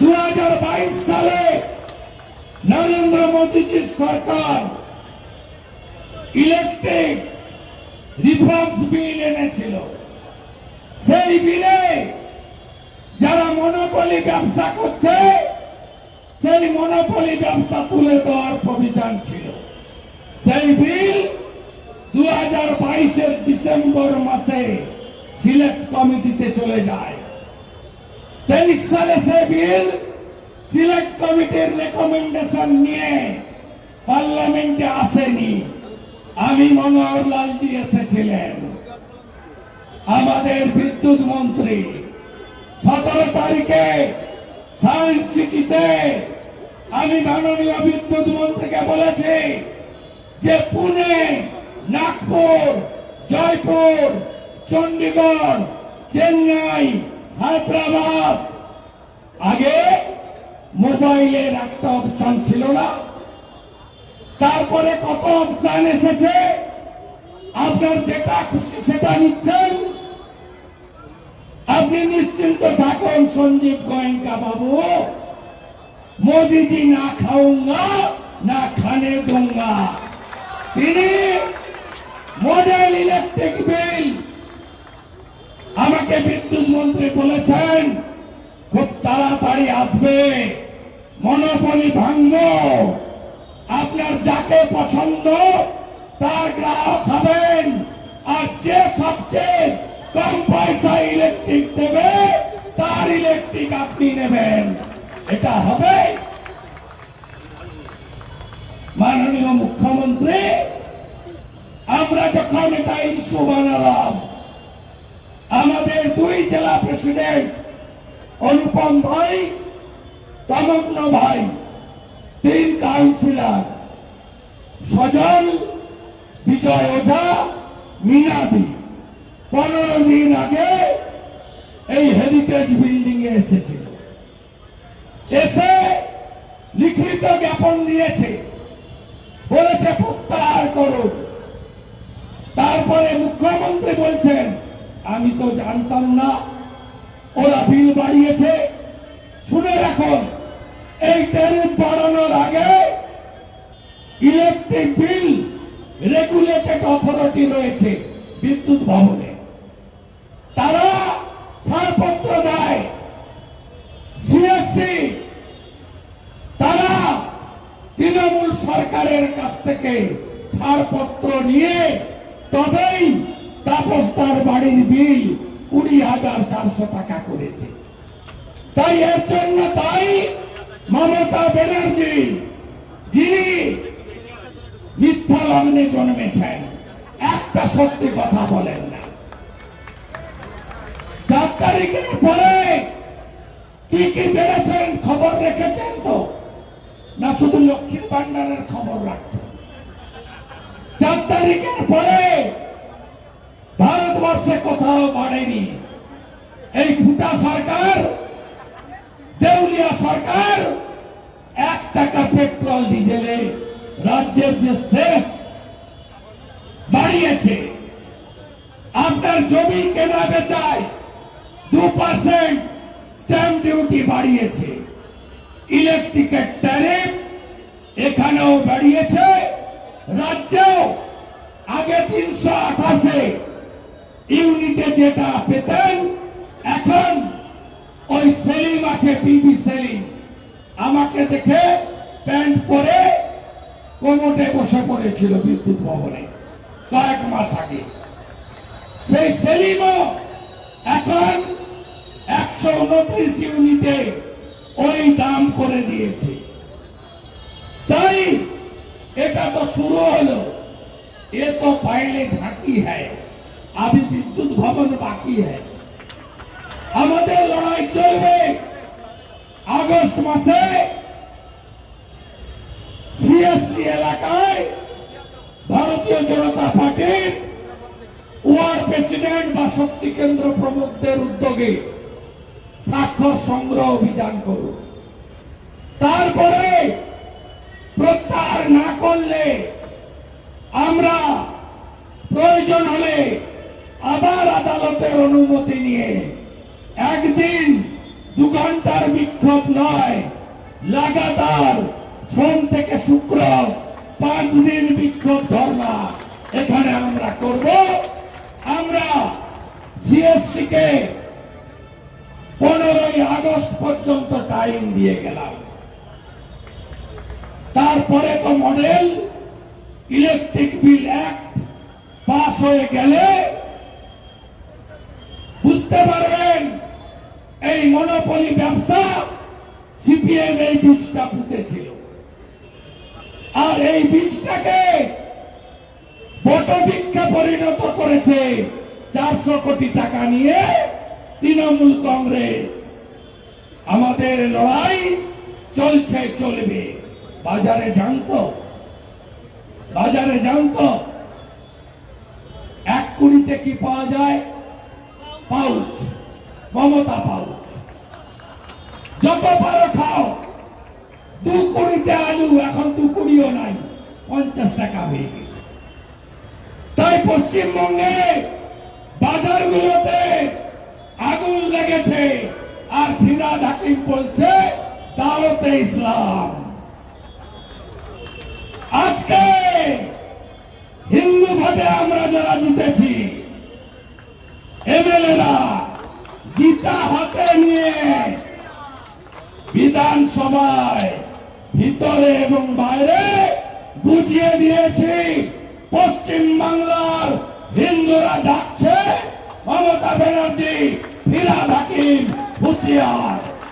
দু হাজার বাইশ সালে নরেন্দ্র মোদীজির সরকার ইলেকট্রিক রিফর্মস বিল এনেছিল। সেই বিলে যারা মনোপলি ব্যবসা করছে, সেই মনোপলি ব্যবসা তুলে দেওয়ার প্রভিশন ছিল। সেই বিল দু হাজার ডিসেম্বর মাসে সিলেক্ট কমিটিতে চলে যায়। তেইশ সালে সে বিল সিলেক্ট কমিটির রেকমেন্ডেশন নিয়ে পার্লামেন্টে আসেনি। আমি মনোহর লালজি এসেছিলেন। আমাদের বিদ্যুৎ মন্ত্রী। সতেরো তারিখে সায়েন্স সিটিতে আমি মাননীয় বিদ্যুৎ মন্ত্রীকে বলেছি যে পুনে, নাগপুর, জয়পুর চণ্ডীগড় চেন্নাই হায়দ্রাবাদ। আগে মোবাইলের একটা অপশান ছিল না। তারপরে কত অপশান এসেছে? আপনার যেটা খুশি সেটা নিচ্ছেন। আপনি নিশ্চিন্ত থাকুন সঞ্জীব গোয়েঙ্কা বাবু। মোদিজি না খাউঙ্গা না খানে দুঙ্গা তিনি মডেল ইলেকট্রিক বিল আমাকে বিদ্যুৎ মন্ত্রী বলেছেন, খুব তাড়াতাড়ি আসবে, মনোপলি ভাঙব, আপনার যাকে পছন্দ, তার গ্রাহক হবেন, আর যে সবচেয়ে কম পয়সা ইলেকট্রিক দেবে, তার ইলেকট্রিক আপনি নেবেন। এটা হবে মাননীয় মুখ্যমন্ত্রী, আমরা যখন এটা ইস্যু বানালাম আমাদের দুই জেলা প্রেসিডেন্ট অনুপম ভাই, তমগ্ন ভাই, তিন কাউন্সিলর। সজল, বিজয় ওঝা, মিনাদি। পনেরো দিন আগে এই হেরিটেজ বিল্ডিং এ এসেছিল এসে লিখিত জ্ঞাপন দিয়েছে। বলেছে প্রত্যাহার করুন তারপরে মুখ্যমন্ত্রী বলছেন আমি তো জানতাম না। ওরা বিল বাড়িয়েছে। শুনে রাখুন, এই ট্যারিফ বাড়ানোর আগে ইলেকট্রিক বিল রেগুলেটেড অথরিটি রয়েছে বিদ্যুৎ ভবনে। তারা ছাড়পত্র দেয়। সিএসসি তারা তৃণমূল সরকারের কাছ থেকে ছাড়পত্র নিয়ে তবেই তাপস্তার বাড়ির বিল কুড়ি হাজার চারশো টাকা করেছে। তাই এর জন্য তাই মমতা ব্যানার্জি, যিনি মিথ্যা লগ্নে জন্মেছেন, একটা সত্যি কথা বলেন না। চার তারিখের পরে কি কি বেড়েছেন খবর রেখেছেন তো? না শুধু লক্ষ্মীর ভান্ডারের খবর রাখছেন। চার তারিখের পরে ভারতবর্ষে কোথাও বাড়েনি এই ফুটা সরকার, দেউলিয়া সরকার, এক টাকা পেট্রোল, ডিজেলে রাজ্যের যে শেষ বাড়িয়েছে, আপনার জমি কেনা বেচায় দু পার্সেন্ট স্ট্যাম্প ডিউটি বাড়িয়েছে। ইলেকট্রিকের ট্যারিফ এখানেও বাড়িয়েছে রাজ্যেও আগে তিনশো আঠাশে ইউনিটে যেটা পেতেন, এখন ওই সেলিম আছে, পিবি সেলিম। আমাকে দেখে প্যান্ট পরে কোমটে বসে পড়েছিল বিদ্যুৎ ভবনে কয়েক মাস আগে। সেই সেলিমও এখন একশো উনত্রিশ ইউনিটে ওই দাম করে দিয়েছে। তাই এটা তো শুরু হলো। এ তো পাইলে ঝাঁকি হয় अभी विद्युत भवन बाकी है আমাদের লড়াই চলবে আগস্ট মাসে সিএসসি এলাকায় ভারতীয় জনতা পার্টির ওয়ার্ড প্রেসিডেন্ট বা শক্তি কেন্দ্র প্রমুখদের উদ্যোগে স্বাক্ষর সংগ্রহ অভিযান করুন তারপরে প্রত্যাহার না করলে আমরা প্রয়োজন হলে আবার আদালতের অনুমতি নিয়ে একদিন দু ঘণ্টার বিক্ষোভ নয়, লাগাতার সোম থেকে শুক্র পাঁচ দিন বিক্ষোভ ধর্ণা এখানে আমরা করব। আমরা সিএসসি কে পনেরোই আগস্ট পর্যন্ত টাইম দিয়ে গেলাম। তারপরে তো model, electric bill act pass হয়ে গেলে বুঝতে পারবেন, এই মনোপলি ব্যবসা সিপিএম এই বীজটা পুঁতেছিল। আর এই বীজটাকে বটবৃক্ষে পরিণত করেছে চারশো কোটি টাকা নিয়ে তৃণমূল কংগ্রেস। আমাদের লড়াই চলছে, চলবে। বাজারে জানতো বাজারে জানতো এক কুড়িতে কি পাওয়া যায়? Pouch, Mamata pouch. যত পারো খাও। দু কুড়িতে আলু এখন দু কুড়িও নাই। পঞ্চাশ টাকা হয়ে গেছে। তাই পশ্চিমবঙ্গে বাজারগুলোতে আগুন লেগেছে আর ফিরাদ হাকিম বলছে দাওয়াতে ইসলাম। আজকে হিন্দু ভাবে আমরা যারা জিতেছি এমএলএরা গীতা হাতে নিয়ে বিধানসভায় ভিতরে এবং বাইরে বুঝিয়ে দিয়েছি, পশ্চিম বাংলার হিন্দুরা যাচ্ছে, মমতা ব্যানার্জি, ফিরাদ হাকিম, হুশিয়ার।